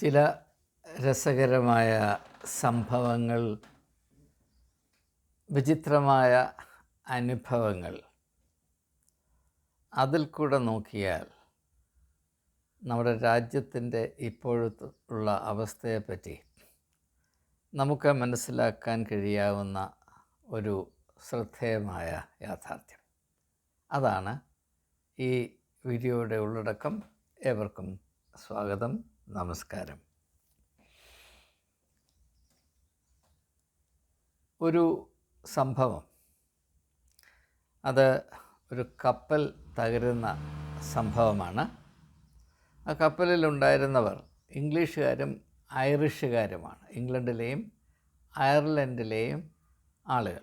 ചില രസകരമായ സംഭവങ്ങൾ വിചിത്രമായ അനുഭവങ്ങൾ അതിൽ കൂടെ നോക്കിയാൽ നമ്മുടെ രാജ്യത്തിന്റെ ഇപ്പോഴത്തെ ഉള്ള അവസ്ഥയെപ്പറ്റി നമുക്ക് മനസ്സിലാക്കാൻ കഴിയാവുന്ന ഒരു ശ്രദ്ധേയമായ യാഥാർത്ഥ്യം. അതാണ് ഈ വീഡിയോയുടെ ഉള്ളടക്കം. ഏവർക്കും സ്വാഗതം. നമസ്കാരം. ഒരു സംഭവം. അത് ഒരു കപ്പൽ തകരുന്ന സംഭവമാണ്. ആ കപ്പലിലുണ്ടായിരുന്നവർ ഇംഗ്ലീഷുകാരും ഐറിഷുകാരുമാണ്. ഇംഗ്ലണ്ടിലെയും അയർലൻഡിലെയും ആളുകൾ.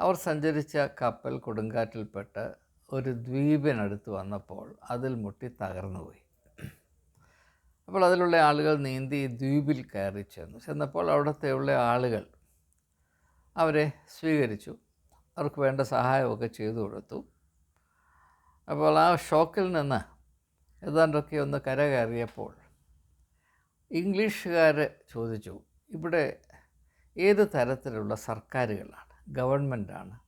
അവർ സഞ്ചരിച്ച കപ്പൽ കൊടുങ്കാറ്റിൽപ്പെട്ട് ഒരു ദ്വീപിനടുത്ത് വന്നപ്പോൾ അതിൽ മുട്ടി തകർന്നുപോയി. അപ്പോൾ അതിലുള്ള ആളുകൾ നീന്തി ദ്വീപിൽ കയറി ചെന്നു. ചെന്നപ്പോൾ അവിടുത്തെ ഉള്ള ആളുകൾ അവരെ സ്വീകരിച്ചു. അവർക്ക് വേണ്ട സഹായമൊക്കെ ചെയ്തു കൊടുത്തു. അപ്പോൾ ആ ഷോക്കിൽ നിന്ന് ഏതാണ്ടൊക്കെ ഒന്ന് കര കയറിയപ്പോൾ ഇംഗ്ലീഷുകാർ ചോദിച്ചു ഇവിടെ ഏത് തരത്തിലുള്ള സർക്കാരുകളാണ്? ഗവൺമെന്റാണ്?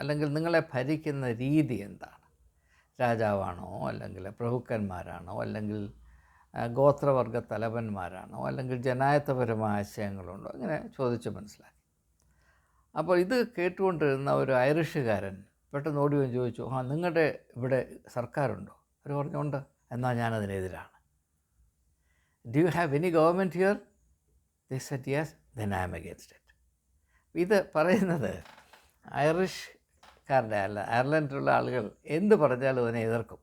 അല്ലെങ്കിൽ നിങ്ങളെ ഭരിക്കുന്ന രീതി എന്താണ്? രാജാവാണോ? അല്ലെങ്കിൽ പ്രഭുക്കന്മാരാണോ? അല്ലെങ്കിൽ ഗോത്രവർഗ തലവന്മാരാണോ അല്ലെങ്കിൽ ജനായത്തപരമായ ആശയങ്ങളുണ്ടോ അങ്ങനെ ചോദിച്ച് മനസ്സിലാക്കി. അപ്പോൾ ഇത് കേട്ടുകൊണ്ടിരുന്ന ഒരു ഐറിഷുകാരൻ പെട്ടെന്ന് ഓടി വന്ന് ചോദിച്ചു ആ നിങ്ങളുടെ ഇവിടെ സർക്കാരുണ്ടോ? അവർ പറഞ്ഞുകൊണ്ട് എന്നാൽ ഞാനതിനെതിരാണ് do you have any government here the set yes then I am against it ഇത് പറയുന്നത് ഐറിഷ്കാരുടെ അല്ല അയർലൻഡിലുള്ള ആളുകൾ എന്ത് പറഞ്ഞാലും അതിനെ എതിർക്കും.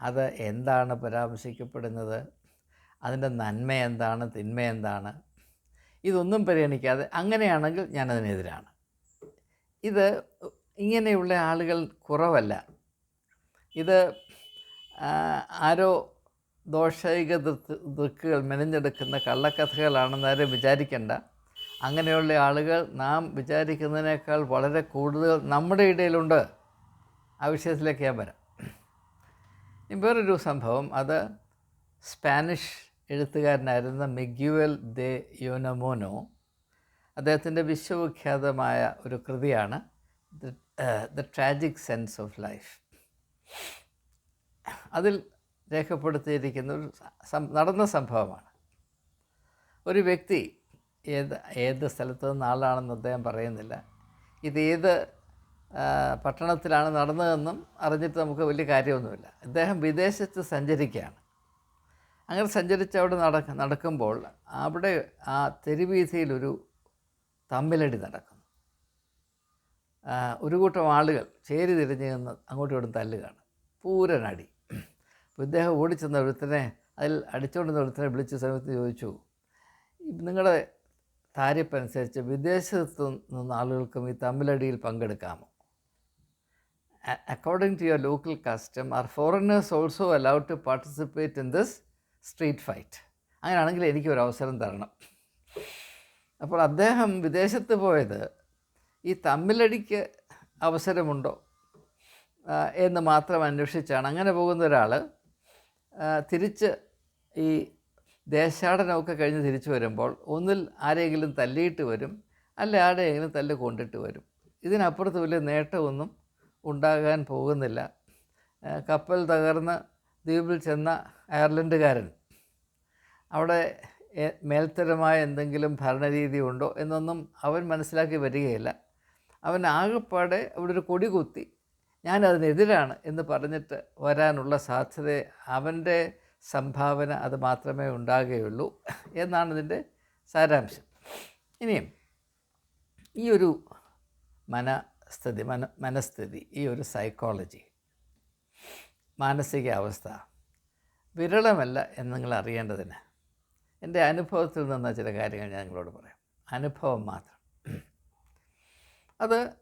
അത് എന്താണ് പരാമർശിക്കപ്പെടുന്നത്? അതിന്റെ നന്മ എന്താണ് തിന്മ എന്താണ്? ഇതൊന്നും പരിഗണിക്കാതെ അങ്ങനെയാണെങ്കിൽ ഞാനതിനെതിരാണ്. ഇത് ഇങ്ങനെയുള്ള ആളുകൾ കുറവല്ല. ഇത് ആരോ ദോഷൈക ദൃക്കുകൾ മെനഞ്ഞെടുക്കുന്ന കള്ളക്കഥകളാണെന്ന് ആരും വിചാരിക്കേണ്ട. അങ്ങനെയുള്ള ആളുകൾ നാം വിചാരിക്കുന്നതിനേക്കാൾ വളരെ കൂടുതൽ നമ്മുടെ ഇടയിലുണ്ട്. ആ വിഷയത്തിലേക്ക് ഞാൻ വരാം. വേറൊരു സംഭവം. അത് സ്പാനിഷ് എഴുത്തുകാരനായിരുന്ന മെഗ്യുവൽ ദെ യോനമോനോ അദ്ദേഹത്തിന്റെ വിശ്വവിഖ്യാതമായ ഒരു കൃതിയാണ് the tragic sense of life. അതിൽ രേഖപ്പെടുത്തിയിരിക്കുന്ന ഒരു നടന്ന സംഭവമാണ്. ഒരു വ്യക്തി ഏത് ഏത് സ്ഥലത്ത് നിന്നാളാണെന്ന് അദ്ദേഹം പറയുന്നില്ല. ഇത് ഏത് പട്ടണത്തിലാണ് നടന്നതെന്നും അറിഞ്ഞിട്ട് നമുക്ക് വലിയ കാര്യമൊന്നുമില്ല. അദ്ദേഹം വിദേശത്ത് സഞ്ചരിക്കുകയാണ്. അങ്ങനെ സഞ്ചരിച്ച് അവിടെ നടക്ക നടക്കുമ്പോൾ അവിടെ ആ തെരുവീഥിയിലൊരു തമ്മിലടി നടക്കുന്നു. ഒരു കൂട്ടം ആളുകൾ ചേരി തിരിഞ്ഞ് നിന്ന് അങ്ങോട്ടും ഇങ്ങോട്ടും തല്ലുകയാണ്. പൂരനടി. അപ്പോൾ ഇദ്ദേഹം ഓടിച്ചെന്ന ഒരുത്തനെ അതിൽ അടിച്ചുകൊണ്ടിരുന്ന ഒരുത്തനെ വിളിച്ച സമയത്ത് ചോദിച്ചു നിങ്ങളുടെ താരിപ്പനുസരിച്ച് വിദേശത്ത് നിന്ന് ആളുകൾക്കും ഈ തമ്മിലടിയിൽ പങ്കെടുക്കാമോ? According to your local custom are foreigners also allowed to participate in this street fight അങ്ങനെയാണെങ്കിൽ എനിക്ക് ഒരു അവസരം തരണം. അപ്പോൾ അദ്ദേഹം വിദേശത്ത് പോയത് ഈ തമ്മിലടിക്ക് അവസരമുണ്ടോ? എന്ന് മാത്രം അന്വേഷിച്ചാണ്. അങ്ങനെ പോകുന്ന ഒരാൾ തിരിച്ച് ഈ ദേശാടനമൊക്കെ കഴിഞ്ഞ് തിരിച്ചു വരുമ്പോൾ ഒന്നിൽ ആരെങ്കിലും തല്ലിയിട്ട് വരും അല്ല ആരെയെങ്കിലും തല്ല് കൊണ്ടിട്ട് വരും. ഇതിനപ്പുറത്ത് വലിയ നേട്ടമൊന്നും ഉണ്ടാകാൻ പോകുന്നില്ല. കപ്പൽ തകർന്ന് ദ്വീപിൽ ചെന്ന അയർലൻഡുകാരൻ. അവിടെ മേൽത്തരമായ എന്തെങ്കിലും ഭരണരീതി ഉണ്ടോ എന്നൊന്നും അവൻ മനസ്സിലാക്കി വരികയില്ല. അവൻ ആകെപ്പാടെ അവിടെ ഒരു കൊടി കുത്തി ഞാനതിനെതിരാണ് എന്ന് പറഞ്ഞിട്ട് വരാനുള്ള സാധ്യത അവന്റെ സംഭാവന അത് മാത്രമേ ഉണ്ടാകുകയുള്ളൂ എന്നാണ് ഇതിന്റെ സാരാംശം. ഇനിയും ഈ ഒരു മനസ്ഥിതി മന മനസ്ഥിതി ഈ ഒരു സൈക്കോളജി മാനസികാവസ്ഥ. വിരളമല്ല എന്ന് നിങ്ങൾ അറിയേണ്ടതിന് എന്റെ അനുഭവത്തിൽ നിന്ന ചില കാര്യങ്ങൾ ഞാൻ നിങ്ങളോട് പറയാം. അനുഭവം മാത്രം. അത്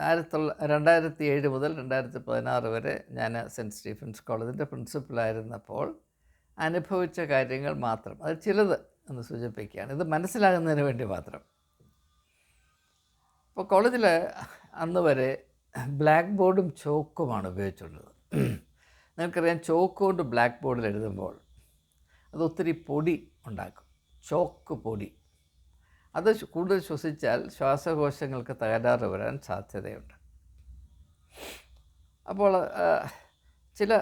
ആയിരത്തി തൊള്ള രണ്ടായിരത്തി ഏഴ് മുതൽ രണ്ടായിരത്തി പതിനാറ് വരെ ഞാൻ സെന്റ് സ്റ്റീഫൻസ് കോളേജിന്റെ പ്രിൻസിപ്പലായിരുന്നപ്പോൾ അനുഭവിച്ച കാര്യങ്ങൾ മാത്രം. അത് ചിലത് എന്ന് സൂചിപ്പിക്കുകയാണ്. ഇത് മനസ്സിലാകുന്നതിന് വേണ്ടി മാത്രം. അപ്പോൾ കോളേജിൽ അന്ന് വരെ ബ്ലാക്ക് ബോർഡും ചോക്കുമാണ് ഉപയോഗിച്ചുള്ളത്. നിങ്ങൾക്കറിയാം ചോക്ക് കൊണ്ട് ബ്ലാക്ക് ബോർഡിൽ എഴുതുമ്പോൾ അത് ഒത്തിരി പൊടി ഉണ്ടാക്കും. ചോക്ക് പൊടി. അത് കൂടുതൽ ശ്വസിച്ചാൽ ശ്വാസകോശങ്ങൾക്ക് തകരാറ് വരാൻ സാധ്യതയുണ്ട്. അപ്പോൾ ചില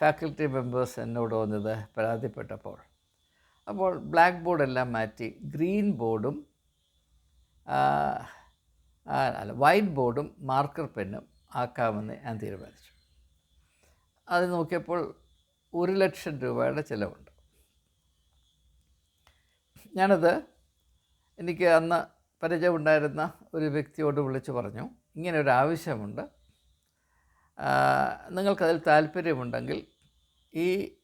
ഫാക്കൽറ്റി മെമ്പേഴ്സ് എന്നോട് വന്നത് പരാതിപ്പെട്ടപ്പോൾ അപ്പോൾ ബ്ലാക്ക് ബോർഡെല്ലാം മാറ്റി ഗ്രീൻ ബോർഡും അല്ല വൈറ്റ് ബോർഡും മാർക്കർ പെന്നും ആക്കാമെന്ന് ഞാൻ തീരുമാനിച്ചു. അത് നോക്കിയപ്പോൾ ഒരു ലക്ഷം രൂപയുടെ ചിലവുണ്ട്. ഞാനത് എനിക്ക് അന്ന് പരിചയമുണ്ടായിരുന്ന ഒരു വ്യക്തിയോട് വിളിച്ചു പറഞ്ഞു ഇങ്ങനെ ഒരു ആവശ്യമുണ്ട് നിങ്ങൾക്കതിൽ താല്പര്യമുണ്ടെങ്കിൽ ഈ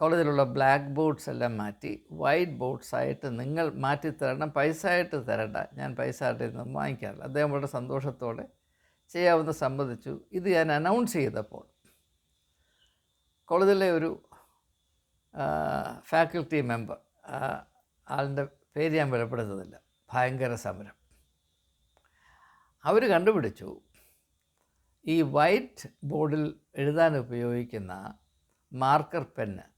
കോളേജിലുള്ള ബ്ലാക്ക് ബോർഡ്സ് എല്ലാം മാറ്റി വൈറ്റ് ബോർഡ്സ് ആയിട്ട് നിങ്ങൾ മാറ്റി തരണം പൈസ ആയിട്ട് തരണ്ട. ഞാൻ പൈസ ആയിട്ട് ഒന്നും വാങ്ങിക്കാറില്ല. അദ്ദേഹം വളരെ സന്തോഷത്തോടെ ചെയ്യാവുന്ന സമ്മതിച്ചു. ഇത് ഞാൻ അനൗൺസ് ചെയ്തപ്പോൾ കോളേജിലെ ഒരു ഫാക്കൽറ്റി മെമ്പർ ആളിന്റെ പേര് ഞാൻ വെളിപ്പെടുത്തുന്നില്ല. ഭയങ്കര സമരം. അവർ കണ്ടുപിടിച്ചു ഈ വൈറ്റ് ബോർഡിൽ എഴുതാൻ ഉപയോഗിക്കുന്ന മാർക്കർ പെന്ന്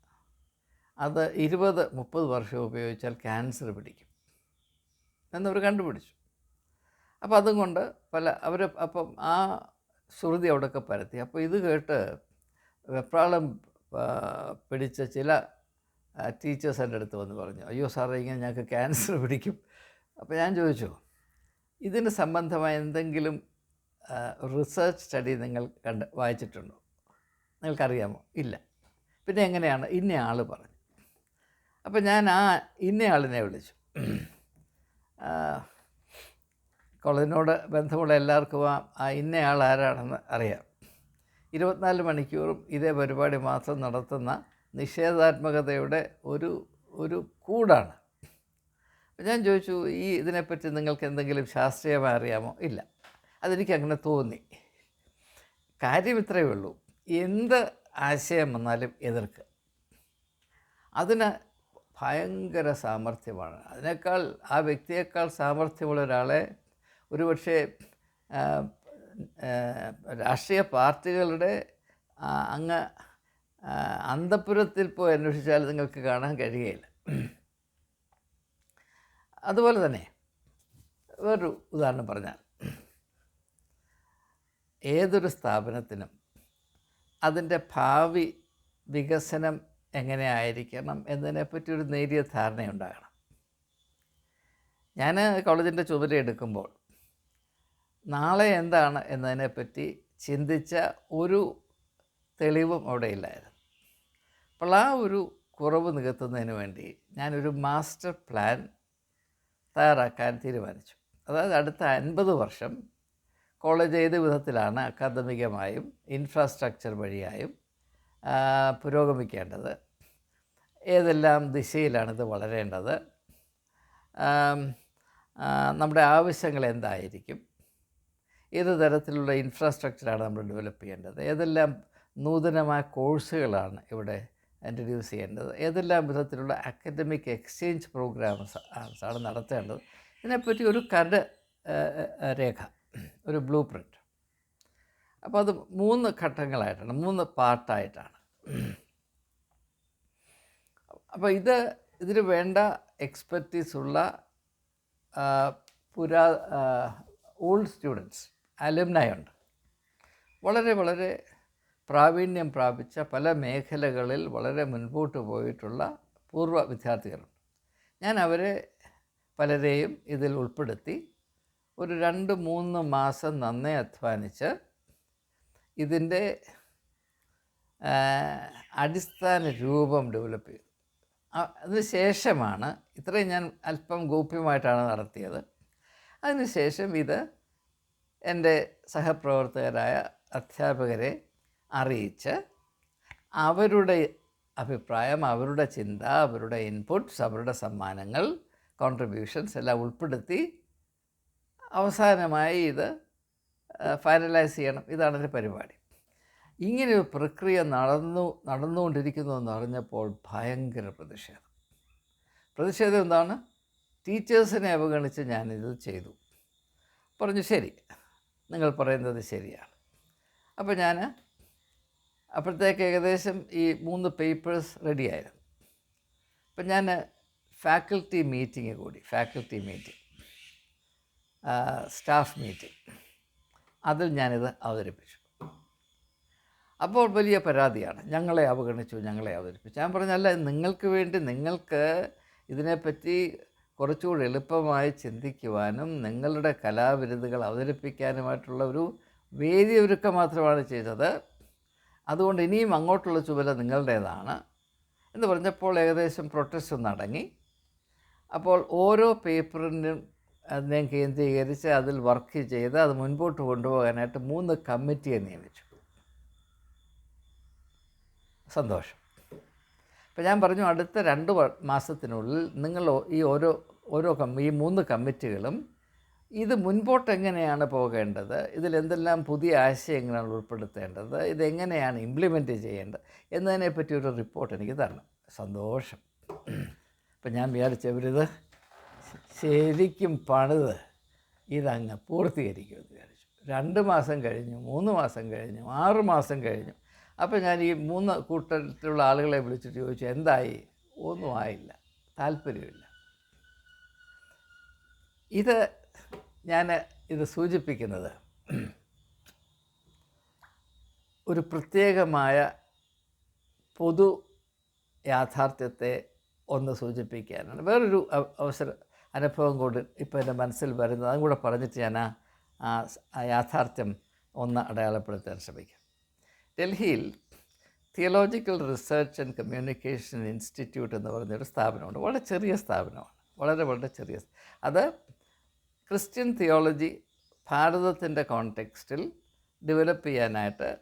അത് ഇരുപത് മുപ്പത് വർഷം ഉപയോഗിച്ചാൽ ക്യാൻസർ പിടിക്കും. എന്നവർ കണ്ടുപിടിച്ചു. അപ്പോൾ അതുകൊണ്ട് പല അവർ അപ്പം ആ ശ്രുതി അവിടെയൊക്കെ പരത്തി. അപ്പോൾ ഇത് കേട്ട് വെപ്രാളം പിടിച്ച ചില ടീച്ചേഴ്സ് എന്റെ അടുത്ത് വന്ന് പറഞ്ഞു അയ്യോ സാറേ ഇങ്ങനെ ഞങ്ങൾക്ക് ക്യാൻസർ പിടിക്കും. അപ്പോൾ ഞാൻ ചോദിച്ചു ഇതിന് സംബന്ധമായ എന്തെങ്കിലും റിസർച്ച് സ്റ്റഡി നിങ്ങൾ കണ്ട് വായിച്ചിട്ടുണ്ടോ? നിങ്ങൾക്കറിയാമോ? ഇല്ല. പിന്നെ എങ്ങനെയാണ് ഇന്ന ആൾ പറഞ്ഞു. അപ്പോൾ ഞാൻ ആ ഇന്നയാളിനെ വിളിച്ചു. കോളേജിനോട് ബന്ധമുള്ള എല്ലാവർക്കും ആ ആ ഇന്നയാൾ ആരാണെന്ന് അറിയാം. ഇരുപത്തിനാല് മണിക്കൂറും ഇതേ പരിപാടി മാത്രം നടത്തുന്ന നിഷേധാത്മകതയുടെ ഒരു ഒരു കൂടാണ്. ഞാൻ ചോദിച്ചു ഈ ഇതിനെപ്പറ്റി നിങ്ങൾക്ക് എന്തെങ്കിലും ശാസ്ത്രീയമായി അറിയാമോ? ഇല്ല. അതെനിക്ക് അങ്ങനെ തോന്നി. കാര്യം ഇത്രയേ ഉള്ളൂ. എന്ത് ആശയം വന്നാലും എതിർക്കുക അതിന് ഭയങ്കര സാമർഥ്യമാണ്. അതിനേക്കാൾ ആ വ്യക്തിയേക്കാൾ സാമർഥ്യമുള്ള ഒരാളെ ഒരുപക്ഷെ രാഷ്ട്രീയ പാർട്ടികളുടെ അങ്ങ് അന്തഃപുരത്തിൽ പോയി അന്വേഷിച്ചാൽ നിങ്ങൾക്ക് കാണാൻ കഴിയുകയില്ല. അതുപോലെ തന്നെ വേറൊരു ഉദാഹരണം പറഞ്ഞാൽ ഏതൊരു സ്ഥാപനത്തിനും അതിന്റെ ഭാവി വികസനം എങ്ങനെ ആയിരിക്കണം എന്നതിനെപ്പറ്റി ഒരു നേരിയ ധാരണയുണ്ടാകണം. ഞാൻ കോളേജിന്റെ ചുമതല എടുക്കുമ്പോൾ നാളെ എന്താണ് എന്നതിനെപ്പറ്റി ചിന്തിച്ച ഒരു തെളിവും അവിടെ ഇല്ലായിരുന്നു. അപ്പോൾ ആ ഒരു കുറവ് നികത്തുന്നതിന് വേണ്ടി ഞാനൊരു മാസ്റ്റർ പ്ലാൻ തയ്യാറാക്കാൻ തീരുമാനിച്ചു. അതായത് അടുത്ത അൻപത് വർഷം കോളേജ് ഏത് വിധത്തിലാണ് അക്കാദമികമായും ഇൻഫ്രാസ്ട്രക്ചർ വഴിയായും പുരോഗമിക്കേണ്ടത്. ഏതെല്ലാം ദിശയിലാണിത് വളരേണ്ടത്? നമ്മുടെ ആവശ്യങ്ങൾ എന്തായിരിക്കും? ഏത് തരത്തിലുള്ള ഇൻഫ്രാസ്ട്രക്ചറാണ് നമ്മൾ ഡെവലപ്പ് ചെയ്യേണ്ടത്? ഏതെല്ലാം നൂതനമായ കോഴ്സുകളാണ് ഇവിടെ ഇൻട്രൊഡ്യൂസ് ചെയ്യേണ്ടത്? ഏതെല്ലാം വിധത്തിലുള്ള അക്കാദമിക് എക്സ്ചേഞ്ച് പ്രോഗ്രാംസ് ആണ് നടത്തേണ്ടത്? ഇതിനെപ്പറ്റി ഒരു കരട് രേഖ ഒരു ബ്ലൂ പ്രിന്റ് അപ്പോൾ അത് മൂന്ന് ഘട്ടങ്ങളായിട്ടാണ് മൂന്ന് പാർട്ടായിട്ടാണ് അപ്പോൾ ഇത് ഇതിന് വേണ്ട എക്സ്പെർട്ടീസ് ഉള്ള പുരാ ഓൾഡ് സ്റ്റുഡൻസ് അലുമിനായുണ്ട് വളരെ വളരെ പ്രാവീണ്യം പ്രാപിച്ച പല മേഖലകളിൽ വളരെ മുൻപോട്ട് പോയിട്ടുള്ള പൂർവ വിദ്യാർത്ഥികളുണ്ട്. ഞാൻ അവരെ പലരെയും ഇതിൽ ഉൾപ്പെടുത്തി ഒരു രണ്ട് മൂന്ന് മാസം നന്നേ അധ്വാനിച്ച് ഇതിന്റെ അടിസ്ഥാന രൂപം ഡെവലപ്പ് ചെയ്തു. ആ- അതിന് ശേഷമാണ് ഇത്രയും ഞാൻ അല്പം ഗോപ്യമായിട്ടാണ് നടത്തിയത്. അതിനുശേഷം ഇത് എന്റെ സഹപ്രവർത്തകരായ അധ്യാപകരെ അറിയിച്ച് അവരുടെ അഭിപ്രായം അവരുടെ ചിന്ത അവരുടെ ഇൻപുട്ട്സ് അവരുടെ സമ്മാനങ്ങൾ കോൺട്രിബ്യൂഷൻസ് എല്ലാം ഉൾപ്പെടുത്തി അവസാനമായി ഇത് ഫൈനലൈസ് ചെയ്യണം. ഇതാണ് എന്റെ പരിപാടി. ഇങ്ങനെ ഒരു പ്രക്രിയ നടന്നു നടന്നുകൊണ്ടിരിക്കുന്നു എന്ന് അറിഞ്ഞപ്പോൾ ഭയങ്കര പ്രതിഷേധം. പ്രതിഷേധം എന്താണ്? ടീച്ചേഴ്സിനെ അവഗണിച്ച് ഞാനിത് ചെയ്തു. പറഞ്ഞു ശരി നിങ്ങൾ പറയുന്നത് ശരിയാണ്. അപ്പോൾ ഞാൻ അപ്പോഴത്തേക്ക് ഏകദേശം ഈ മൂന്ന് പേപ്പേഴ്സ് റെഡിയായിരുന്നു അപ്പം ഞാൻ ഫാക്കൽറ്റി മീറ്റിംഗ് കൂടി ഫാക്കൽറ്റി മീറ്റിംഗ് സ്റ്റാഫ് മീറ്റിംഗ് അതിൽ ഞാനിത് അവതരിപ്പിച്ചു. അപ്പോൾ വലിയ പരാതിയാണ്. ഞങ്ങളെ അവഗണിച്ചു ഞങ്ങളെ അവതരിപ്പിച്ചു. ഞാൻ പറഞ്ഞല്ല നിങ്ങൾക്ക് വേണ്ടി നിങ്ങൾക്ക് ഇതിനെപ്പറ്റി കുറച്ചുകൂടി എളുപ്പമായി ചിന്തിക്കുവാനും നിങ്ങളുടെ കലാവിരുതുകൾ അവതരിപ്പിക്കാനുമായിട്ടുള്ള ഒരു വേദി ഒരുക്കം മാത്രമാണ് ചെയ്തത്. അതുകൊണ്ട് ഇനിയും അങ്ങോട്ടുള്ള ചുമല നിങ്ങളുടേതാണ്. എന്ന് പറഞ്ഞപ്പോൾ ഏകദേശം പ്രൊട്ടസ്റ്റ് നടങ്ങി. അപ്പോൾ ഓരോ പേപ്പറിനും അതിനെ കേന്ദ്രീകരിച്ച് അതിൽ വർക്ക് ചെയ്ത് അത് മുൻപോട്ട് കൊണ്ടുപോകാനായിട്ട് മൂന്ന് കമ്മിറ്റിയെ നിയമിച്ചു. സന്തോഷം. അപ്പോൾ ഞാൻ പറഞ്ഞു അടുത്ത രണ്ട് മാസത്തിനുള്ളിൽ നിങ്ങൾ ഈ ഓരോ ഓരോ കമ്മി ഈ മൂന്ന് കമ്മിറ്റികളും ഇത് മുൻപോട്ട് എങ്ങനെയാണ് പോകേണ്ടത്? ഇതിലെന്തെല്ലാം പുതിയ ആശയങ്ങളാണ് ഉൾപ്പെടുത്തേണ്ടത്? ഇതെങ്ങനെയാണ് ഇംപ്ലിമെന്റ് ചെയ്യേണ്ടത്? എന്നതിനെപ്പറ്റി ഒരു റിപ്പോർട്ട് എനിക്ക് തരണം. സന്തോഷം. അപ്പം ഞാൻ വിചാരിച്ച ഇവരിത് ശരിക്കും പണിത് ഇതങ്ങ് പൂർത്തീകരിക്കുമെന്ന് വിചാരിച്ചു. രണ്ട് മാസം കഴിഞ്ഞു മൂന്ന് മാസം കഴിഞ്ഞു ആറ് മാസം കഴിഞ്ഞു. അപ്പോൾ ഞാൻ ഈ മൂന്ന് കൂട്ടത്തിലുള്ള ആളുകളെ വിളിച്ചിട്ട് ചോദിച്ചു എന്തായി? ഒന്നും ആയില്ല. താല്പര്യമില്ല. ഇത് ഞാൻ ഇത് സൂചിപ്പിക്കുന്നത് ഒരു പ്രത്യേകമായ പൊതു യാഥാർത്ഥ്യത്തെ ഒന്ന് സൂചിപ്പിക്കാനാണ്. വേറൊരു അവസരം അനുഭവം കൊണ്ട് ഇപ്പോൾ എന്റെ മനസ്സിൽ വരുന്നത് അതും കൂടെ പറഞ്ഞിട്ട് ഞാൻ ആ യാഥാർത്ഥ്യം ഒന്ന് അടയാളപ്പെടുത്താൻ ശ്രമിക്കാം. ഡൽഹിയിൽ theological research and communication institute എന്ന് പറഞ്ഞൊരു സ്ഥാപനമുണ്ട്. വളരെ ചെറിയ സ്ഥാപനമാണ്. വളരെ വളരെ ചെറിയ അത് ക്രിസ്ത്യൻ തിയോളജി ഭാരതത്തിന്റെ കോണ്ടെക്സ്റ്റിൽ ഡെവലപ്പ് ചെയ്യാനായിട്ട്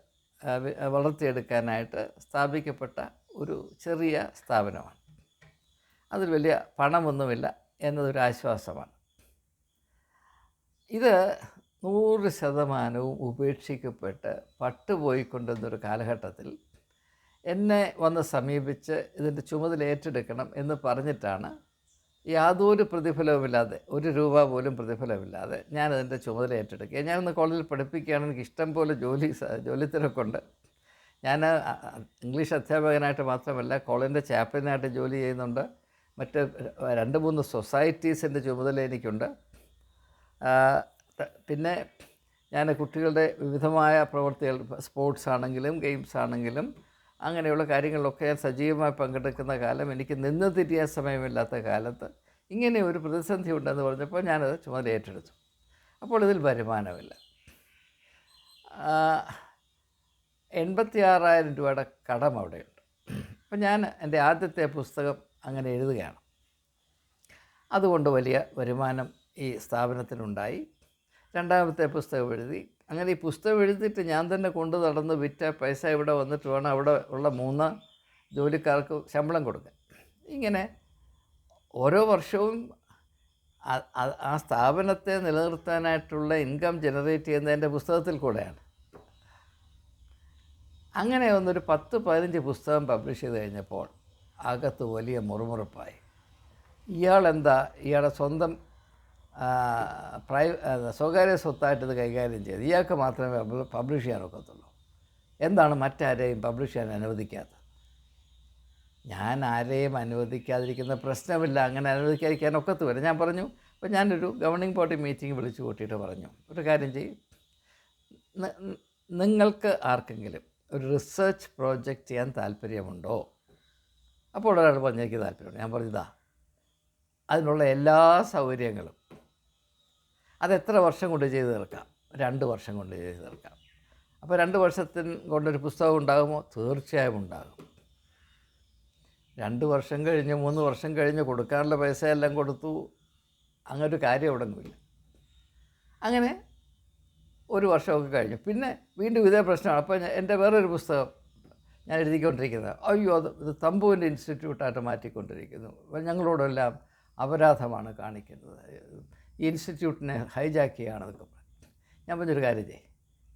വളർത്തിയെടുക്കാനായിട്ട് സ്ഥാപിക്കപ്പെട്ട ഒരു ചെറിയ സ്ഥാപനമാണ്. അതിൽ വലിയ പണമൊന്നുമില്ല എന്നതൊരു ആശ്വാസമാണ്. ഇത് നൂറ് ശതമാനവും ഉപേക്ഷിക്കപ്പെട്ട് പട്ടുപോയിക്കൊണ്ടിരുന്നൊരു കാലഘട്ടത്തിൽ എന്നെ വന്ന് സമീപിച്ച് ഇതിന്റെ ചുമതല ഏറ്റെടുക്കണം എന്ന് പറഞ്ഞിട്ടാണ് യാതൊരു പ്രതിഫലവുമില്ലാതെ ഒരു രൂപ പോലും പ്രതിഫലമില്ലാതെ ഞാനതിന്റെ ചുമതല ഏറ്റെടുക്കുക. ഞാനൊന്ന് കോളേജിൽ പഠിപ്പിക്കുകയാണ്. എനിക്ക് ഇഷ്ടം പോലെ ജോലി ജോലി തിരക്കുണ്ട്. ഞാൻ ഇംഗ്ലീഷ് അധ്യാപകനായിട്ട് മാത്രമല്ല കോളേജിന്റെ ചാപ്ലിനായിട്ട് ജോലി ചെയ്യുന്നുണ്ട്. മറ്റ് രണ്ട് മൂന്ന് സൊസൈറ്റീസിന്റെ ചുമതല എനിക്കുണ്ട്. പിന്നെ ഞാൻ കുട്ടികളുടെ വിവിധമായ പ്രവൃത്തികൾ സ്പോർട്സ് ആണെങ്കിലും ഗെയിംസ് ആണെങ്കിലും അങ്ങനെയുള്ള കാര്യങ്ങളിലൊക്കെ ഞാൻ സജീവമായി പങ്കെടുക്കുന്ന കാലം എനിക്ക് നിന്ന് തിരിയാൻ സമയമില്ലാത്ത കാലത്ത് ഇങ്ങനെ ഒരു പ്രതിസന്ധി ഉണ്ടെന്ന് പറഞ്ഞപ്പോൾ ഞാനത് ചുമതല ഏറ്റെടുത്തു. അപ്പോൾ ഇതിൽ വരുമാനമില്ല. എൺപത്തി ആറായിരം രൂപയുടെ കടം അവിടെയുണ്ട്. അപ്പം ഞാൻ എന്റെ ആദ്യത്തെ പുസ്തകം അങ്ങനെ എഴുതുകയാണ്. അതുകൊണ്ട് വലിയ വരുമാനം ഈ സ്ഥാപനത്തിനുണ്ടായി. രണ്ടാമത്തെ പുസ്തകം എഴുതി. അങ്ങനെ ഈ പുസ്തകം എഴുതിയിട്ട് ഞാൻ തന്നെ കൊണ്ടു നടന്ന് വിറ്റ പൈസ ഇവിടെ വന്നിട്ട് വേണം അവിടെ ഉള്ള മൂന്ന് ജോലിക്കാർക്ക് ശമ്പളം കൊടുക്കാൻ. ഇങ്ങനെ ഓരോ വർഷവും ആ- സ്ഥാപനത്തെ നിലനിർത്താനായിട്ടുള്ള ഇൻകം ജനറേറ്റ് ചെയ്യുന്നതിന്റെ പുസ്തകത്തിൽ കൂടെയാണ്. അങ്ങനെ ഒന്നൊരു പത്ത് പതിനഞ്ച് പുസ്തകം പബ്ലിഷ് ചെയ്ത് കഴിഞ്ഞപ്പോൾ അകത്ത് വലിയ മുറുമുറുപ്പായി. ഇയാളെന്താ? ഇയാളെ സ്വന്തം പ്രൈ സ്വകാര്യ സ്വത്തായിട്ട് ഇത് കൈകാര്യം ചെയ്ത് ഇയാൾക്ക് മാത്രമേ പബ്ലിഷ് ചെയ്യാൻ ഒക്കത്തുള്ളൂ. എന്താണ് മറ്റാരെയും പബ്ലിഷ് ചെയ്യാൻ അനുവദിക്കാത്തത്? ഞാൻ ആരെയും അനുവദിക്കാതിരിക്കുന്ന പ്രശ്നമില്ല. അങ്ങനെ അനുവദിക്കാതിരിക്കാൻ ഒക്കത്ത് വരെ ഞാൻ പറഞ്ഞു അപ്പോൾ ഞാനൊരു ഗവർണിംഗ് ബോഡി മീറ്റിംഗ് വിളിച്ചു കൂട്ടിയിട്ട് പറഞ്ഞു. ഒരു കാര്യം ചെയ്യും. നിങ്ങൾക്ക് ആർക്കെങ്കിലും ഒരു റിസർച്ച് പ്രോജക്റ്റ് ചെയ്യാൻ താല്പര്യമുണ്ടോ? അപ്പോൾ ഒരാൾ പറഞ്ഞു എനിക്ക് താല്പര്യമുണ്ട്. ഞാൻ പറഞ്ഞതാ അതിനുള്ള എല്ലാ സൗകര്യങ്ങളും അത് എത്ര വർഷം കൊണ്ട് ചെയ്ത് തീർക്കാം? രണ്ട് വർഷം കൊണ്ട് ചെയ്ത് തീർക്കാം. അപ്പോൾ രണ്ട് വർഷത്തിന് കൊണ്ടൊരു പുസ്തകം ഉണ്ടാകുമോ? തീർച്ചയായും ഉണ്ടാകും. രണ്ട് വർഷം കഴിഞ്ഞ് മൂന്ന് വർഷം കഴിഞ്ഞ് കൊടുക്കാനുള്ള പൈസ എല്ലാം കൊടുത്തു. അങ്ങനെ ഒരു കാര്യം ഉടങ്ങില്ല അങ്ങനെ ഒരു വർഷമൊക്കെ കഴിഞ്ഞു. പിന്നെ വീണ്ടും ഇതേ പ്രശ്നമാണ്. അപ്പോൾ എന്റെ വേറൊരു പുസ്തകം ഞാൻ എഴുതിക്കൊണ്ടിരിക്കുന്നത്. അയ്യോ അത് ഇത് തമ്പുവിന്റെ ഇൻസ്റ്റിറ്റ്യൂട്ടായിട്ട് മാറ്റിക്കൊണ്ടിരിക്കുന്നു. ഞങ്ങളോടെല്ലാം അപരാധമാണ് കാണിക്കുന്നത്. ഇൻസ്റ്റിറ്റ്യൂട്ടിനെ ഹൈജാക്ക് ചെയ്യുകയാണെന്നൊക്കെ പറഞ്ഞു. ഞാൻ പറഞ്ഞൊരു കാര്യം ചെയ്യും.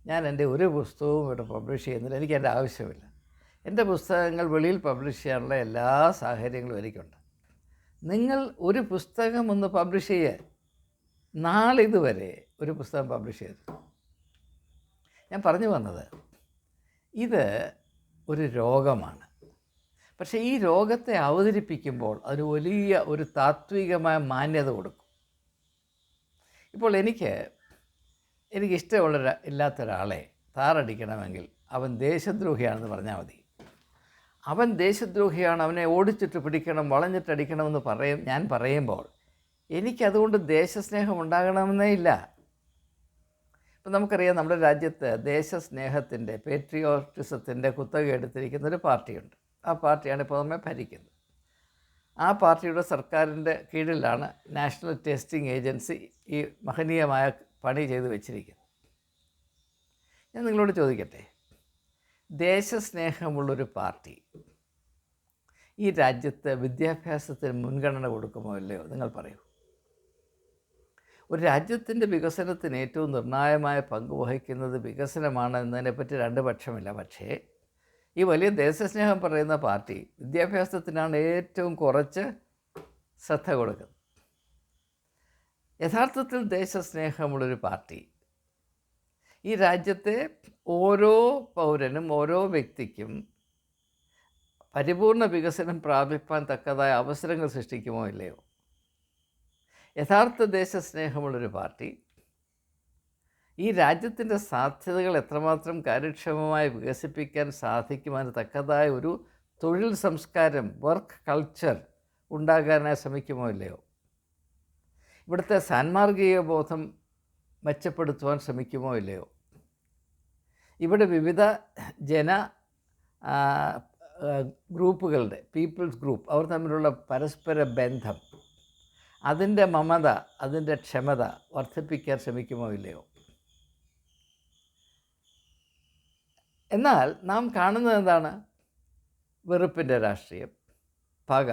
ഞാൻ എന്റെ ഒരു പുസ്തകവും ഇവിടെ പബ്ലിഷ് ചെയ്യുന്നില്ല. എനിക്ക് എന്റെ ആവശ്യമില്ല. എന്റെ പുസ്തകങ്ങൾ വെളിയിൽ പബ്ലിഷ് ചെയ്യാനുള്ള എല്ലാ സാഹചര്യങ്ങളും എനിക്കുണ്ട്. നിങ്ങൾ ഒരു പുസ്തകം ഒന്ന് പബ്ലിഷ് ചെയ്യുക നാളിതുവരെ ഒരു പുസ്തകം പബ്ലിഷ് ചെയ്തു ഞാൻ പറഞ്ഞു വന്നത് ഇത് ഒരു രോഗമാണ്. പക്ഷേ ഈ രോഗത്തെ അവതരിപ്പിക്കുമ്പോൾ അതിന് വലിയ ഒരു താത്വികമായ മാന്യത കൊടുക്കും. ഇപ്പോൾ എനിക്ക് എനിക്ക് ഇഷ്ടമുള്ള ഇല്ലാത്തൊരാളെ താറടിക്കണമെങ്കിൽ അവൻ ദേശദ്രോഹിയാണെന്ന് പറഞ്ഞാൽ മതി. അവൻ ദേശദ്രോഹിയാണ് അവനെ ഓടിച്ചിട്ട് പിടിക്കണം വളഞ്ഞിട്ടടിക്കണമെന്ന് പറയും ഞാൻ പറയുമ്പോൾ എനിക്കതുകൊണ്ട് ദേശസ്നേഹം ഉണ്ടാകണമെന്നേ ഇല്ല. ഇപ്പം നമുക്കറിയാം നമ്മുടെ രാജ്യത്ത് ദേശസ്നേഹത്തിന്റെ പേട്രിയോട്ടിസത്തിന്റെ കുത്തക എടുത്തിരിക്കുന്ന ഒരു പാർട്ടിയുണ്ട്. ആ പാർട്ടിയാണ് ഇപ്പോൾ നമ്മെ ഭരിക്കുന്നത്. ആ പാർട്ടിയുടെ സർക്കാരിന്റെ കീഴിലാണ് നാഷണൽ ടെസ്റ്റിംഗ് ഏജൻസി ഈ മഹനീയമായ പണി ചെയ്തു വെച്ചിരിക്കുന്നത്. ഞാൻ നിങ്ങളോട് ചോദിക്കട്ടെ ദേശസ്നേഹമുള്ളൊരു പാർട്ടി ഈ രാജ്യത്ത് വിദ്യാഭ്യാസത്തിന് മുൻഗണന കൊടുക്കുമോ ഇല്ലയോ നിങ്ങൾ പറയൂ. ഒരു രാജ്യത്തിന്റെ വികസനത്തിന് ഏറ്റവും നിർണായകമായ പങ്ക് വഹിക്കുന്നത് വികസനമാണ് എന്നതിനെപ്പറ്റി രണ്ട് പക്ഷമില്ല. പക്ഷേ ഈ വലിയ ദേശസ്നേഹം പറയുന്ന പാർട്ടി വിദ്യാഭ്യാസത്തിനാണ് ഏറ്റവും കുറച്ച് ശ്രദ്ധ കൊടുക്കുന്നത്. യഥാർത്ഥത്തിൽ ദേശസ്നേഹമുള്ളൊരു പാർട്ടി. ഈ രാജ്യത്തെ ഓരോ പൗരനും ഓരോ വ്യക്തിക്കും പരിപൂർണ വികസനം പ്രാപിപ്പാൻ തക്കതായ അവസരങ്ങൾ സൃഷ്ടിക്കുമോ ഇല്ലയോ? യഥാർത്ഥ ദേശസ്നേഹമുള്ളൊരു പാർട്ടി ഈ രാജ്യത്തിന്റെ സാധ്യതകൾ എത്രമാത്രം കാര്യക്ഷമമായി വികസിപ്പിക്കാൻ സാധിക്കുമെന്ന് തക്കതായ ഒരു തൊഴിൽ സംസ്കാരം വർക്ക് കൾച്ചർ ഉണ്ടാകാനായി ശ്രമിക്കുമോ ഇല്ലയോ? ഇവിടുത്തെ സാൻമാർഗിക ബോധം മെച്ചപ്പെടുത്തുവാൻ ശ്രമിക്കുമോ ഇല്ലയോ? ഇവിടെ വിവിധ ജന ഗ്രൂപ്പുകളുടെ പീപ്പിൾസ് ഗ്രൂപ്പ് അവർ തമ്മിലുള്ള പരസ്പര ബന്ധം അതിന്റെ മമത അതിന്റെ ക്ഷമത വർദ്ധിപ്പിക്കാൻ ശ്രമിക്കുമോ ഇല്ലയോ? എന്നാൽ നാം കാണുന്നത് എന്താണ്? വെറുപ്പിന്റെ രാഷ്ട്രീയം പക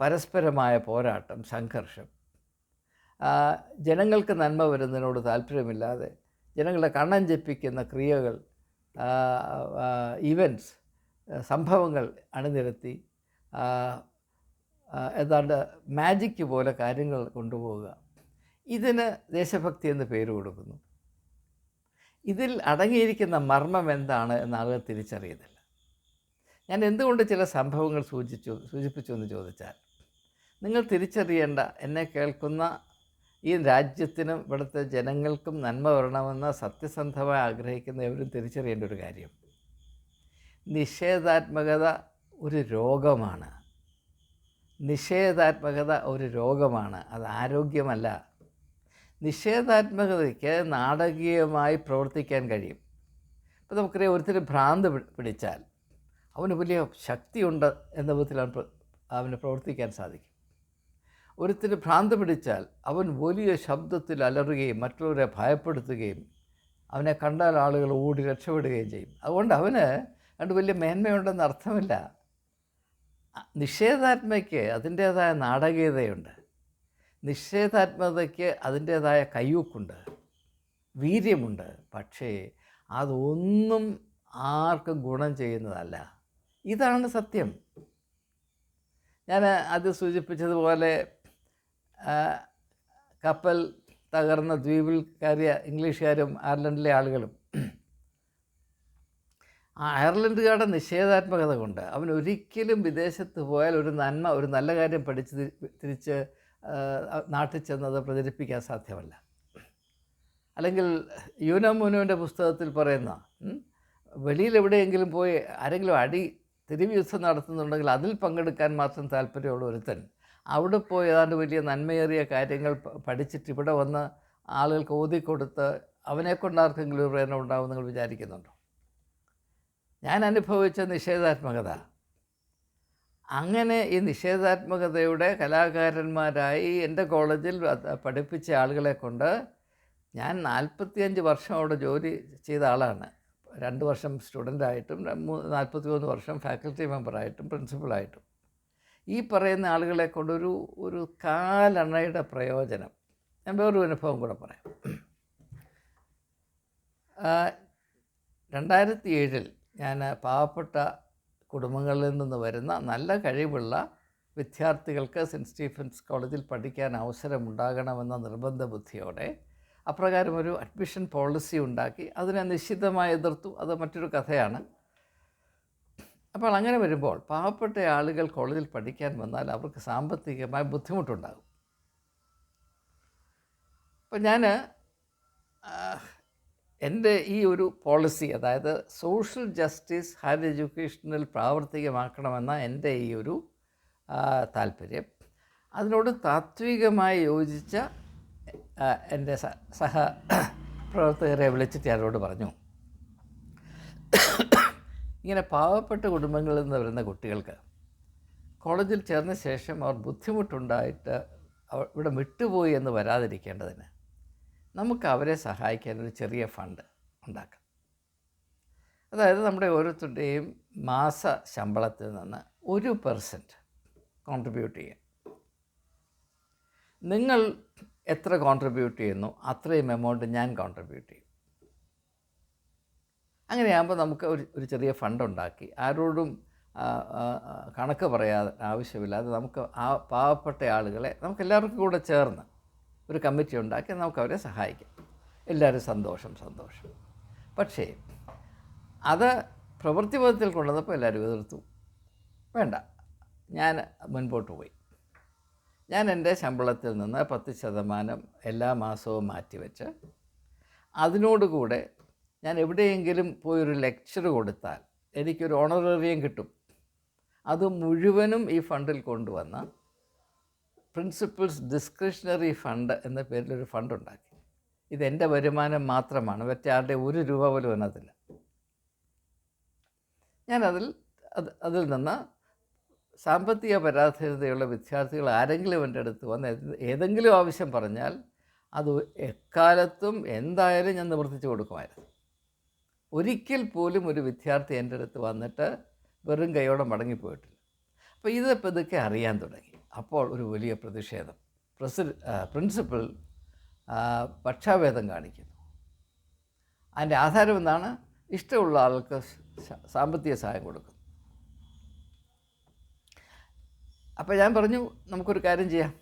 പരസ്പരമായ പോരാട്ടം സംഘർഷം. ജനങ്ങൾക്ക് നന്മ വരുന്നതിനോട് താല്പര്യമില്ലാതെ ജനങ്ങളുടെ കണ്ണൻ ജപ്പിക്കുന്ന ക്രിയകൾ ഇവന്റ്സ് സംഭവങ്ങൾ അണിനിരത്തി ഏതാണ്ട് മാജിക്ക് പോലെ കാര്യങ്ങൾ കൊണ്ടുപോവുക. ഇതിന് ദേശഭക്തി എന്ന് പേര് കൊടുക്കുന്നു. ഇതിൽ അടങ്ങിയിരിക്കുന്ന മർമ്മം എന്താണ് എന്ന് ആളുകൾ തിരിച്ചറിയുന്നില്ല. ഞാൻ എന്തുകൊണ്ട് ചില സംഭവങ്ങൾ സൂചിച്ചു സൂചിപ്പിച്ചു എന്ന് ചോദിച്ചാൽ നിങ്ങൾ തിരിച്ചറിയേണ്ട എന്നെ കേൾക്കുന്ന ഈ രാജ്യത്തിനും ഇവിടുത്തെ ജനങ്ങൾക്കും നന്മ വരണമെന്ന് സത്യസന്ധമായി ആഗ്രഹിക്കുന്ന എവരും തിരിച്ചറിയേണ്ട ഒരു കാര്യം നിഷേധാത്മകത ഒരു രോഗമാണ്. നിഷേധാത്മകത ഒരു രോഗമാണ്. അത് ആരോഗ്യമല്ല. നിഷേധാത്മകതയ്ക്ക് നാടകീയമായി പ്രവർത്തിക്കാൻ കഴിയും. ഇപ്പോൾ നമുക്കറിയാം ഒരുത്തിന് ഭ്രാന്ത് പിടിച്ചാൽ അവന് വലിയ ശക്തിയുണ്ട് എന്ന പ്ര- അവന് പ്രവർത്തിക്കാൻ സാധിക്കും. ഒരുത്തിന് ഭ്രാന്ത് പിടിച്ചാൽ അവൻ വലിയ ശബ്ദത്തിൽ അലറുകയും മറ്റുള്ളവരെ ഭയപ്പെടുത്തുകയും അവനെ കണ്ടാൽ ആളുകൾ ഓടി രക്ഷപ്പെടുകയും ചെയ്യും. അതുകൊണ്ട് അവന് അതുകൊണ്ട് വലിയ മേന്മയുണ്ടെന്ന് അർത്ഥമില്ല. നിഷേധാത്മയ്ക്ക് അതിന്റേതായ നാടകീയതയുണ്ട്. നിഷേധാത്മകതയ്ക്ക് അതിന്റേതായ കയ്യൂക്കുണ്ട് വീര്യമുണ്ട്. പക്ഷേ അതൊന്നും ആർക്കും ഗുണം ചെയ്യുന്നതല്ല. ഇതാണ് സത്യം. ഞാൻ അത് സൂചിപ്പിച്ചതുപോലെ കപ്പൽ തകർന്ന ദ്വീപിൽ കയറിയ ഇംഗ്ലീഷുകാരും അയർലൻഡിലെ ആളുകളും. അയർലൻഡുകാരുടെ നിഷേധാത്മകത കൊണ്ട് അവൻ ഒരിക്കലും വിദേശത്ത് പോയാൽ ഒരു നന്മ ഒരു നല്ല കാര്യം പഠിച്ച് തിരിച്ച് നാട്ടിൽ ചെന്നത് പ്രചരിപ്പിക്കാൻ സാധ്യമല്ല. അല്ലെങ്കിൽ യൂനോ മുനുവിന്റെ പുസ്തകത്തിൽ പറയുന്ന വെളിയിൽ എവിടെയെങ്കിലും പോയി ആരെങ്കിലും അടി തെരുവ് യുദ്ധം നടത്തുന്നുണ്ടെങ്കിൽ അതിൽ പങ്കെടുക്കാൻ മാത്രം താല്പര്യമുള്ള ഒരുത്തൻ അവിടെ പോയി ഏതാണ്ട് വലിയ നന്മയേറിയ കാര്യങ്ങൾ പഠിച്ചിട്ട് ഇവിടെ വന്ന് ആളുകൾക്ക് ഓതിക്കൊടുത്ത് അവനെക്കൊണ്ട് ആർക്കെങ്കിലും ഒരു പ്രേരണ ഉണ്ടാവും നിങ്ങൾ വിചാരിക്കുന്നുണ്ടോ? ഞാൻ അനുഭവിച്ച നിഷേധാത്മകത അങ്ങനെ ഈ നിഷേധാത്മകതയുടെ കലാകാരന്മാരായി എന്റെ കോളേജിൽ പഠിപ്പിച്ച ആളുകളെ കൊണ്ട് ഞാൻ നാൽപ്പത്തിയഞ്ച് വർഷം അവിടെ ജോലി ചെയ്ത ആളാണ്. രണ്ട് വർഷം സ്റ്റുഡന്റായിട്ടും നാൽപ്പത്തി മൂന്ന് വർഷം ഫാക്കൽറ്റി മെമ്പറായിട്ടും പ്രിൻസിപ്പളായിട്ടും ഈ പറയുന്ന ആളുകളെ കൊണ്ടൊരു ഒരു കാലണയുടെ പ്രയോജനം. ഞാൻ വേറൊരു അനുഭവം കൂടെ പറയാം. രണ്ടായിരത്തി ഏഴിൽ ഞാൻ പാവപ്പെട്ട കുടുംബങ്ങളിൽ നിന്ന് വരുന്ന നല്ല കഴിവുള്ള വിദ്യാർത്ഥികൾക്ക് സെന്റ് സ്റ്റീഫൻസ് കോളേജിൽ പഠിക്കാൻ അവസരമുണ്ടാകണമെന്ന നിർബന്ധ ബുദ്ധിയോടെ അപ്രകാരം ഒരു അഡ്മിഷൻ പോളിസി ഉണ്ടാക്കി അതിനെ നിശ്ചിതമായി എതിർത്തു. അത് മറ്റൊരു കഥയാണ്. അപ്പോൾ അങ്ങനെ വരുമ്പോൾ പാവപ്പെട്ട ആളുകൾ കോളേജിൽ പഠിക്കാൻ വന്നാൽ അവർക്ക് സാമ്പത്തികമായ ബുദ്ധിമുട്ടുണ്ടാകും. അപ്പം ഞാൻ എന്റെ ഈ ഒരു പോളിസി അതായത് സോഷ്യൽ ജസ്റ്റിസ് ഹയർ എഡ്യൂക്കേഷനിൽ പ്രാവർത്തികമാക്കണമെന്ന എന്റെ ഈ ഒരു താല്പര്യം. അതിനോട് താത്വികമായി യോജിച്ച എന്റെ സഹ പ്രവർത്തകരെ വിളിച്ചിട്ട് അവരോട് പറഞ്ഞു. ഇങ്ങനെ പാവപ്പെട്ട കുടുംബങ്ങളിൽ നിന്ന് വരുന്ന കുട്ടികൾക്ക് കോളേജിൽ ചേർന്ന ശേഷം അവർ ബുദ്ധിമുട്ടുണ്ടായിട്ട് ഇവിടെ വിട്ടുപോയി എന്ന് വരാതിരിക്കേണ്ടതിന് നമുക്ക് അവരെ സഹായിക്കാൻ ഒരു ചെറിയ ഫണ്ട് ഉണ്ടാക്കാം. അതായത് നമ്മുടെ ഓരോരുത്തരുടെയും മാസ ശമ്പളത്തിൽ നിന്ന് ഒരു പെർസെന്റ് കോൺട്രിബ്യൂട്ട് ചെയ്യാം. നിങ്ങൾ എത്ര കോൺട്രിബ്യൂട്ട് ചെയ്യുന്നു അത്രയും എമൗണ്ട് ഞാൻ കോൺട്രിബ്യൂട്ട് ചെയ്യും. അങ്ങനെയാകുമ്പോൾ നമുക്ക് ഒരു ഒരു ചെറിയ ഫണ്ട് ഉണ്ടാക്കി. ആരോടും കണക്ക് പറയാതെ ആവശ്യമില്ലാതെ നമുക്ക് ആ പാവപ്പെട്ട ആളുകളെ നമുക്ക് എല്ലാവർക്കും കൂടെ ചേർന്ന് ഒരു കമ്മിറ്റി ഉണ്ടാക്കി നമുക്ക് അവരെ സഹായിക്കാം. എല്ലാവരും സന്തോഷം സന്തോഷം. പക്ഷേ അത് പ്രവൃത്തിപഥത്തിൽ കൊണ്ടുവന്നപ്പോൾ എല്ലാവരും എതിർത്തു. വേണ്ട ഞാൻ മുൻപോട്ട് പോയി. ഞാൻ എന്റെ ശമ്പളത്തിൽ നിന്ന് പത്ത് ശതമാനം എല്ലാ മാസവും മാറ്റിവെച്ച് അതിനോടുകൂടെ ഞാൻ എവിടെയെങ്കിലും പോയൊരു ലെക്ചർ കൊടുത്താൽ എനിക്കൊരു ഓണറേറിയം കിട്ടും. അത് മുഴുവനും ഈ ഫണ്ടിൽ കൊണ്ടുവന്ന പ്രിൻസിപ്പിൾസ് ഡിസ്ക്രിഷണറി ഫണ്ട് എന്ന പേരിലൊരു ഫണ്ട് ഉണ്ടാക്കി. ഇതെന്റെ വരുമാനം മാത്രമാണ്. മറ്റേ ആരുടെ ഒരു രൂപ പോലും അതിനകത്തില്ല. ഞാനതിൽ അത് അതിൽ നിന്ന് സാമ്പത്തിക പരാധീനതയുള്ള വിദ്യാർത്ഥികൾ ആരെങ്കിലും എന്റെ അടുത്ത് വന്ന് ഏത് ഏതെങ്കിലും ആവശ്യം പറഞ്ഞാൽ അത് എക്കാലത്തും എന്തായാലും ഞാൻ നിവർത്തിച്ചു കൊടുക്കുമായിരുന്നു. ഒരിക്കൽ പോലും ഒരു വിദ്യാർത്ഥി എന്റെ അടുത്ത് വന്നിട്ട് വെറും കൈയോടെ മടങ്ങിപ്പോയിട്ടില്ല. അപ്പോൾ ഇത് പതുക്കെ അറിയാൻ തുടങ്ങി. അപ്പോൾ ഒരു വലിയ പ്രതിഷേധം. പ്രസി പ്രിൻസിപ്പൽ പക്ഷാഭേദം കാണിക്കുന്നു. അതിന്റെ ആധാരം എന്താണ്? ഇഷ്ടമുള്ള ആൾക്ക് സാമ്പത്തിക സഹായം കൊടുക്കും അപ്പോൾ ഞാൻ പറഞ്ഞു നമുക്കൊരു കാര്യം ചെയ്യാം.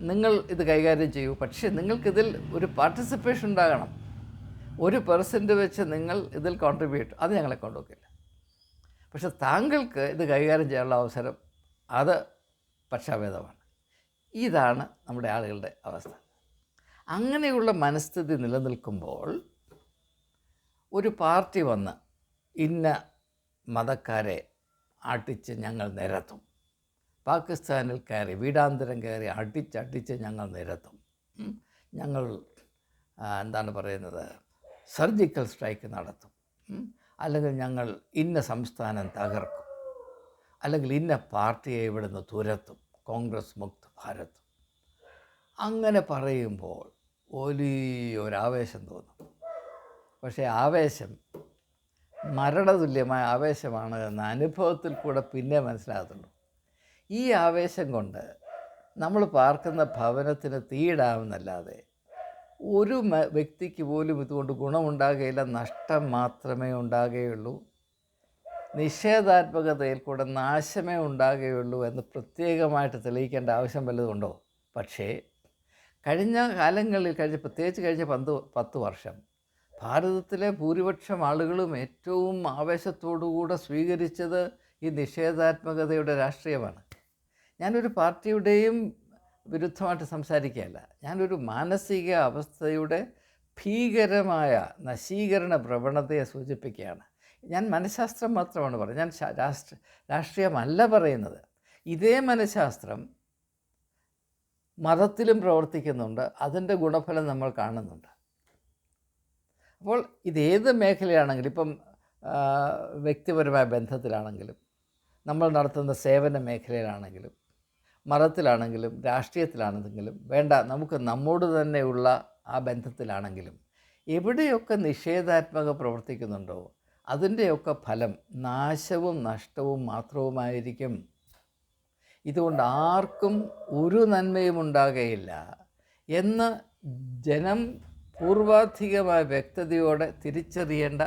നിങ്ങൾ ഇത് കൈകാര്യം ചെയ്യൂ. പക്ഷേ നിങ്ങൾക്കിതിൽ ഒരു പാർട്ടിസിപ്പേഷൻ ഉണ്ടാകണം. ഒരു പെർസെന്റ് വെച്ച് നിങ്ങൾ ഇതിൽ കോൺട്രിബ്യൂട്ട് അത് ഞങ്ങളെ കൊണ്ടുപോക്കില്ല പക്ഷെ താങ്കൾക്ക് ഇത് കൈകാര്യം ചെയ്യാനുള്ള അവസരം അത് പക്ഷാഭേദമാണ്. ഇതാണ് നമ്മുടെ ആളുകളുടെ അവസ്ഥ. അങ്ങനെയുള്ള മനസ്ഥിതി നിലനിൽക്കുമ്പോൾ ഒരു പാർട്ടി വന്ന് ഇന്ന മതക്കാരെ ആട്ടിച്ച് ഞങ്ങൾ നിരത്തും. പാകിസ്ഥാനിൽ കയറി വീടാന്തരം കയറി അടിച്ചടിച്ച് ഞങ്ങൾ നിരത്തും. ഞങ്ങൾ എന്താണ് പറയുന്നത്? സർജിക്കൽ സ്ട്രൈക്ക് നടത്തും. അല്ലെങ്കിൽ ഞങ്ങൾ ഇന്ന സംസ്ഥാനം തകർക്കും. അല്ലെങ്കിൽ ഇന്ന പാർട്ടിയെ ഇവിടുന്ന് തുരത്തും കോൺഗ്രസ് മുക്ത് ഭാരത് അങ്ങനെ പറയുമ്പോൾ വലിയൊരാവേശം തോന്നും. പക്ഷേ ആവേശം മരണതുല്യമായ ആവേശമാണ് എന്ന അനുഭവത്തിൽ കൂടെ പിന്നെ മനസ്സിലാകത്തുള്ളൂ. ഈ ആവേശം കൊണ്ട് നമ്മൾ പാർക്കുന്ന ഭവനത്തിന് തീയിടാമെന്നല്ലാതെ ഒരു വ്യക്തിക്ക് പോലും ഇതുകൊണ്ട് ഗുണമുണ്ടാകുകയില്ല നഷ്ടം മാത്രമേ ഉണ്ടാകുകയുള്ളൂ നിഷേധാത്മകതയിൽ കൂടെ നാശമേ ഉണ്ടാകുകയുള്ളൂ എന്ന് പ്രത്യേകമായിട്ട് തെളിയിക്കേണ്ട ആവശ്യം വല്ലതുണ്ടോ പക്ഷേ കഴിഞ്ഞ കാലങ്ങളിൽ കഴിഞ്ഞ പ്രത്യേകിച്ച് കഴിഞ്ഞ പന്ത് പത്ത് വർഷം ഭാരതത്തിലെ ഭൂരിപക്ഷം ആളുകളും ഏറ്റവും ആവേശത്തോടുകൂടെ സ്വീകരിച്ചത് ഈ നിഷേധാത്മകതയുടെ രാഷ്ട്രീയമാണ്. ഞാനൊരു പാർട്ടിയുടെയും വിരുദ്ധമായിട്ട് സംസാരിക്കുകയല്ല. ഞാനൊരു മാനസിക അവസ്ഥയുടെ ഭീകരമായ നശീകരണ പ്രവണതയെ സൂചിപ്പിക്കുകയാണ്. ഞാൻ മനഃശാസ്ത്രം മാത്രമാണ് പറയുന്നത്. ഞാൻ രാഷ്ട്ര രാഷ്ട്രീയമല്ല പറയുന്നത്. ഇതേ മനഃശാസ്ത്രം മതത്തിലും പ്രവർത്തിക്കുന്നുണ്ട്. അതിന്റെ ഗുണഫലം നമ്മൾ കാണുന്നുണ്ട്. അപ്പോൾ ഇതേത് മേഖലയാണെങ്കിലും ഇപ്പം വ്യക്തിപരമായ ബന്ധത്തിലാണെങ്കിലും നമ്മൾ നടത്തുന്ന സേവന മേഖലയിലാണെങ്കിലും മതത്തിലാണെങ്കിലും രാഷ്ട്രീയത്തിലാണെങ്കിലും വേണ്ട നമുക്ക് നമ്മോട് തന്നെയുള്ള ആ ബന്ധത്തിലാണെങ്കിലും എവിടെയൊക്കെ നിഷേധാത്മക പ്രവർത്തിക്കുന്നുണ്ടോ അതിന്റെയൊക്കെ ഫലം നാശവും നഷ്ടവും മാത്രവുമായിരിക്കും. ഇതുകൊണ്ട് ആർക്കും ഒരു നന്മയും ഉണ്ടാകുകയില്ല എന്ന് ജനം പൂർവാധികമായ വ്യക്തതയോടെ തിരിച്ചറിയേണ്ട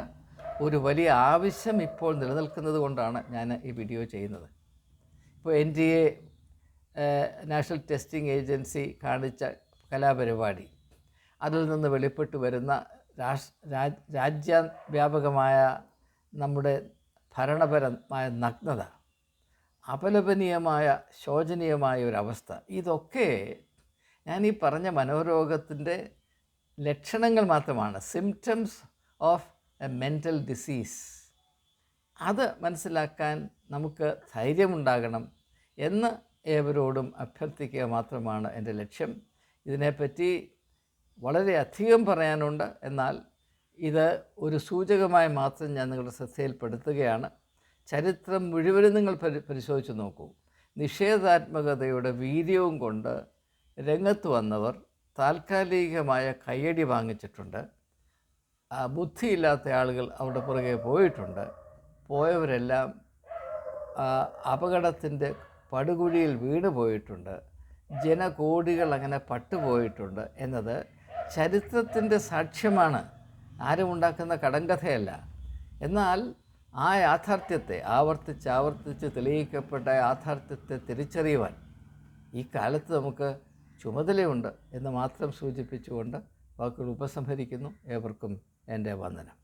ഒരു വലിയ ആവശ്യം ഇപ്പോൾ നിലനിൽക്കുന്നത് കൊണ്ടാണ് ഞാൻ ഈ വീഡിയോ ചെയ്യുന്നത്. ഇപ്പോൾ N D A national testing agency കാണിച്ച കലാപരിപാടി അതിൽ നിന്ന് വെളിപ്പെട്ടു വരുന്ന രാജ്യവ്യാപകമായ നമ്മുടെ ഭരണപരമായ നഗ്നത അപലപനീയമായ ശോചനീയമായ ഒരവസ്ഥ ഇതൊക്കെ ഞാൻ ഈ പറഞ്ഞ മനോരോഗത്തിന്റെ ലക്ഷണങ്ങൾ മാത്രമാണ്. Symptoms of a mental disease അത് മനസ്സിലാക്കാൻ നമുക്ക് ധൈര്യമുണ്ടാകണം എന്ന് ഏവരോടും അഭ്യർത്ഥിക്കുക മാത്രമാണ് എന്റെ ലക്ഷ്യം. ഇതിനെപ്പറ്റി വളരെ അധികം പറയാനുണ്ട്. എന്നാൽ ഇത് ഒരു സൂചകമായി മാത്രം ഞാൻ നിങ്ങളുടെ ശ്രദ്ധയിൽപ്പെടുത്തുകയാണ്. ചരിത്രം മുഴുവനും നിങ്ങൾ പരി പരിശോധിച്ച് നോക്കൂ. നിഷേധാത്മകതയുടെ വീര്യവും കൊണ്ട് രംഗത്ത് വന്നവർ താൽക്കാലികമായ കയ്യടി വാങ്ങിച്ചിട്ടുണ്ട്. ബുദ്ധിയില്ലാത്ത ആളുകൾ അവിടെ പുറകെ പോയിട്ടുണ്ട്. പോയവരെല്ലാം അപകടത്തിന്റെ പടുകുഴിയിൽ വീണ് പോയിട്ടുണ്ട് ജനകോടികൾ അങ്ങനെ പട്ടുപോയിട്ടുണ്ട് എന്നത് ചരിത്രത്തിന്റെ സാക്ഷ്യമാണ് ആരും ഉണ്ടാക്കുന്ന കടങ്കഥയല്ല. എന്നാൽ ആ യാഥാർത്ഥ്യത്തെ ആവർത്തിച്ച് ആവർത്തിച്ച് തെളിയിക്കപ്പെട്ട യാഥാർത്ഥ്യത്തെ തിരിച്ചറിയുവാൻ ഈ കാലത്ത് നമുക്ക് ചുമതലയുണ്ട് എന്ന് മാത്രം സൂചിപ്പിച്ചുകൊണ്ട് വാക്കുകൾ ഉപസംഹരിക്കുന്നു. ഏവർക്കും എന്റെ വന്ദനം.